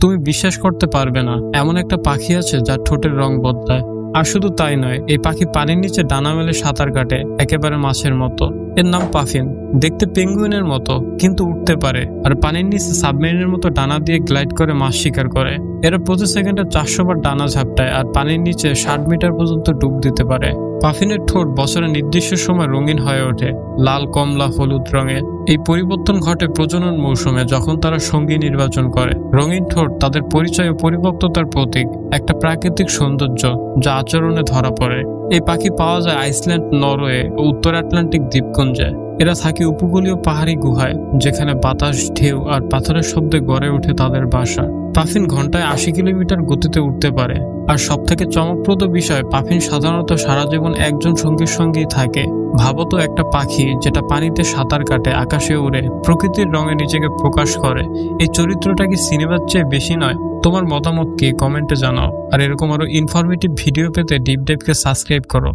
তুমি বিশ্বাস করতে পারবে না। এমন একটা পাখি আছে যার ঠোঁটের রং বদলায়। আর শুধু তাই নয়, এই পাখি পানির নিচে ডানা মেলে সাঁতার কাটে, একেবারে মাছের মতো। এর নাম পাফিন। দেখতে পেঙ্গুইনের মতো, কিন্তু উঠতে পারে। আর পানির নিচে সাবমেরিনের মতো ডানা দিয়ে গ্লাইড করে মাছ শিকার করে। এরা প্রতি সেকেন্ডে চারশো বার ডানা ঝাপটায় আর পানির নিচে ষাট মিটার পর্যন্ত ডুব দিতে পারে। পাফিনের ঠোঁট বছরের নির্দিষ্ট সময় রঙিন হয়ে ওঠে, লাল, কমলা, হলুদ রঙের এই পরিবর্তন ঘটে প্রজনন মৌসুমে, যখন তারা সঙ্গী নির্বাচন করে। রঙিন ঠোঁট তাদের পরিচয় ও পরিপক্কতার প্রতীক, একটা প্রাকৃতিক সৌন্দর্য যা আচরণে ধরা পড়ে। এই পাখি পাওয়া যায় আইসল্যান্ড, নরওয়ে ও উত্তর আটলান্টিক দ্বীপপুঞ্জে। এরা থাকে উপকূলীয় পাহাড়ি গুহায়, যেখানে বাতাস, ঢেউ আর পাথরের শব্দে গড়ে ওঠে তাদের বাসা। পাফিন ঘন্টায় আশি কিলোমিটার গতিতে উঠতে পারে। আর সব থেকে চমকপ্রদ বিষয় পাফিন সাধারণত সারা জীবন একজন সঙ্গীর সঙ্গেই থাকে। ভাবতো একটা পাখি যেটা পানিতে সাঁতার কাটে, আকাশে উড়ে প্রকৃতির রঙে নিজেকে প্রকাশ করে। এই চরিত্রটা কি সিনেমার চেয়ে বেশি নয়? তোমার মতামত কি? কমেন্টে জানাও। আর এরকম আরও ইনফরমেটিভ ভিডিও পেতে ডিপ ডেপকে সাবস্ক্রাইব করো।